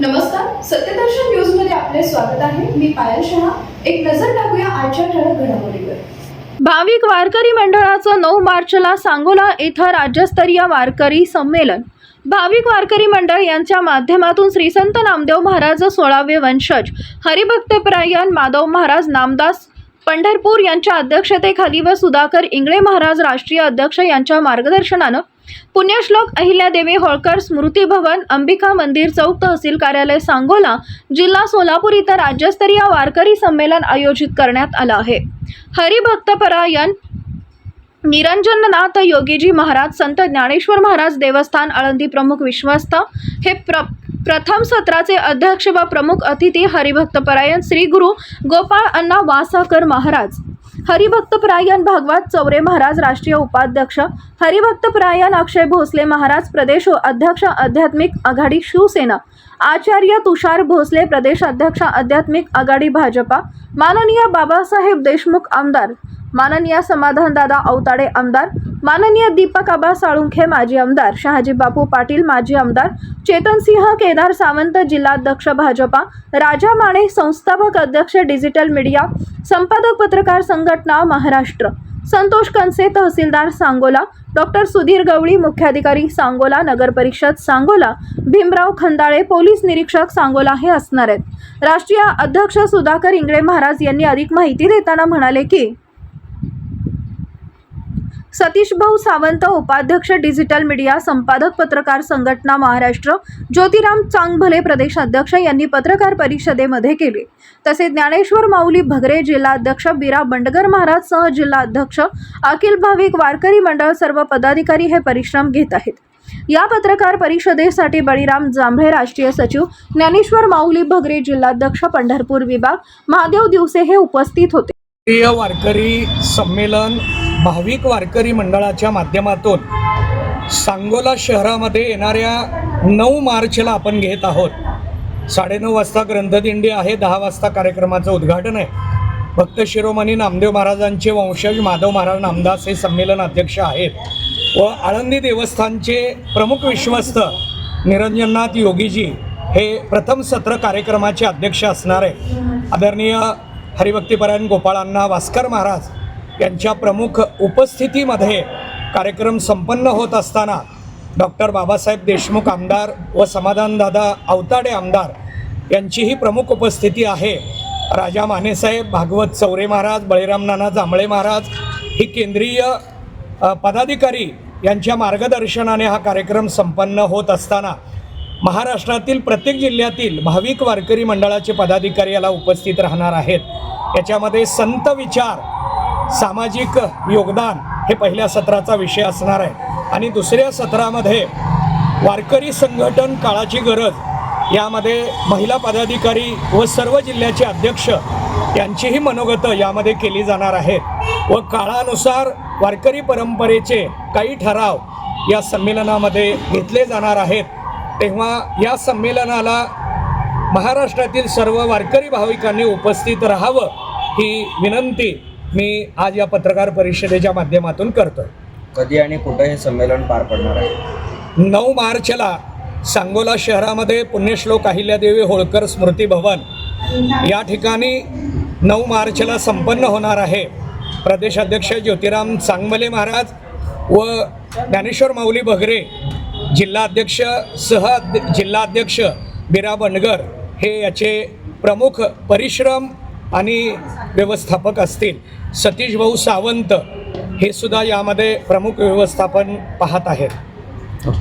नमस्कार सत्यदर्शन न्यूजमध्ये आपले स्वागत आहे. मी पायल शहा. एक नजर टाकूया आजच्या ठळक घडामोडीवर. भाविक वारकरी मंडळाचं नऊ मार्चला सांगोला इथं राज्यस्तरीय वारकरी संमेलन. भाविक वारकरी मंडळ यांच्या माध्यमातून श्री संत नामदेव महाराज सोळावे वंशज हरिभक्तपरायण माधव महाराज नामदास पंढरपूर यांच्या अध्यक्षतेखाली व सुधाकर इंगळे महाराज राष्ट्रीय अध्यक्ष यांच्या मार्गदर्शनानं पुण्यश्लोक अहिल्यादेवी होळकर स्मृती भवन अंबिका मंदिर चौक तहसील कार्यालय सांगोला जिल्हा सोलापूर इथं राज्यस्तरीय वारकरी संमेलन आयोजित करण्यात आलं आहे. हरिभक्तपरायण निरंजननाथ योगीजी महाराज संत ज्ञानेश्वर महाराज देवस्थान आळंदी प्रमुख विश्वस्त हे प्र प्रथम सत्राचे अध्यक्ष व प्रमुख अतिथी हरिभक्तपरायण श्री गुरु गोपाळ अण्णा वासाकर महाराज. हरिभक्तपरायण भागवत चौरे महाराज राष्ट्रीय उपाध्यक्ष. हरिभक्तपरायण अक्षय भोसले महाराज प्रदेश अध्यक्ष आध्यात्मिक आघाडी शिवसेना. आचार्य तुषार भोसले प्रदेश अध्यक्ष आध्यात्मिक आघाडी भाजपा. माननीय बाबासाहेब देशमुख आमदार. माननीय समाधानदादा औताडे आमदार. माननीय दीपक आबा साळुंखे माजी आमदार शहाजी बापू पाटील माजी आमदार चेतनसिंह केदार सावंत जिल्हाध्यक्ष भाजपा राजा माने संस्थापक अध्यक्ष डिजिटल मीडिया संपादक पत्रकार संघटना महाराष्ट्र संतोष कनसे तहसीलदार सांगोला डॉक्टर सुधीर गवळी मुख्याधिकारी सांगोला नगर परिषद सांगोला भीमराव खंदाळे पोलीस निरीक्षक सांगोला हे असणार आहेत. राष्ट्रीय अध्यक्ष सुधाकर इंगळे महाराज यांनी अधिक माहिती देताना म्हणाले की सतीश भाऊ सावंत उपाध्यक्ष डिजिटल मीडिया संपादक पत्रकार संघटना महाराष्ट्र ज्योतिराम चांगभले प्रदेश अध्यक्ष यांनी पत्रकार परिषदेमध्ये केले. तसेच ज्ञानेश्वर माऊली भगरे जिल्हाध्यक्ष बिरा बंडगर महाराज सह जिल्हाध्यक्ष अखिल भाविक वारकरी मंडळ सर्व पदाधिकारी हे परिश्रम घेत आहेत. या पत्रकार परिषदेसाठी बळीराम जांभळे राष्ट्रीय सचिव ज्ञानेश्वर माऊली भगरे जिल्हाध्यक्ष पंढरपूर विभाग महादेव दिवसे हे उपस्थित होते. वारकरी संमेलन भाविक वारकरी मंडळाच्या माध्यमातून सांगोला शहरामध्ये येणाऱ्या नऊ मार्चला आपण घेत आहोत. साडेनऊ वाजता ग्रंथदिंडी आहे. दहा वाजता कार्यक्रमाचं उद्घाटन आहे. भक्त शिरोमणी नामदेव महाराजांचे वंशज माधव महाराज नामदास हे संमेलन अध्यक्ष आहेत. व आळंदी देवस्थानचे प्रमुख विश्वस्त निरंजननाथ योगीजी हे प्रथम सत्र कार्यक्रमाचे अध्यक्ष असणार आहे आदरणीय हरिभक्तीपरायण गोपाळांना वास्कर महाराज यांच्या प्रमुख उपस्थितीमध्ये कार्यक्रम संपन्न होत असताना डॉक्टर बाबासाहेब देशमुख आमदार व समाधानदादा अवताडे आमदार यांचीही प्रमुख उपस्थिती आहे. राजा मानेसाहेब भागवत चौरे महाराज बळीराम नाना जांभळे महाराज ही केंद्रीय पदाधिकारी यांच्या मार्गदर्शनाने हा कार्यक्रम संपन्न होत असताना महाराष्ट्रातील प्रत्येक जिल्ह्यातील भाविक वारकरी मंडळाचे पदाधिकारी याला उपस्थित राहणार आहेत. याच्यामध्ये संत विचार सामाजिक योगदान हे पहिल्या सत्राचा विषय असणार आहे. आणि दुसऱ्या सत्रामध्ये वारकरी संघटन काळाची गरज यामध्ये महिला पदाधिकारी व सर्व जिल्ह्याचे अध्यक्ष यांचीही मनोगतं यामध्ये केली जाणार आहेत व काळानुसार वारकरी परंपरेचे काही ठराव या संमेलनामध्ये घेतले जाणार आहेत. तेव्हा या संमेलनाला महाराष्ट्रातील सर्व वारकरी भाविकांनी उपस्थित राहावं ही विनंती मी आज या पत्रकार परिषदेच्या माध्यमातून करतो कधी आणि कुठं हे संमेलन पार पडणार आहे? नऊ मार्चला सांगोला शहरामध्ये पुण्यश्लोक अहिल्यादेवी होळकर स्मृती भवन या ठिकाणी नऊ मार्चला संपन्न होणार आहे. प्रदेशाध्यक्ष ज्योतिराम चांगमले महाराज व ज्ञानेश्वर माऊली भगरे जिल्हाध्यक्ष सह जिल्हाध्यक्ष बिरा बंडगर हे याचे प्रमुख परिश्रम आणि व्यवस्थापक असतील. सतीश भाऊ सावंत हे सुद्धा यामध्ये प्रमुख व्यवस्थापन पाहत आहेत. हो.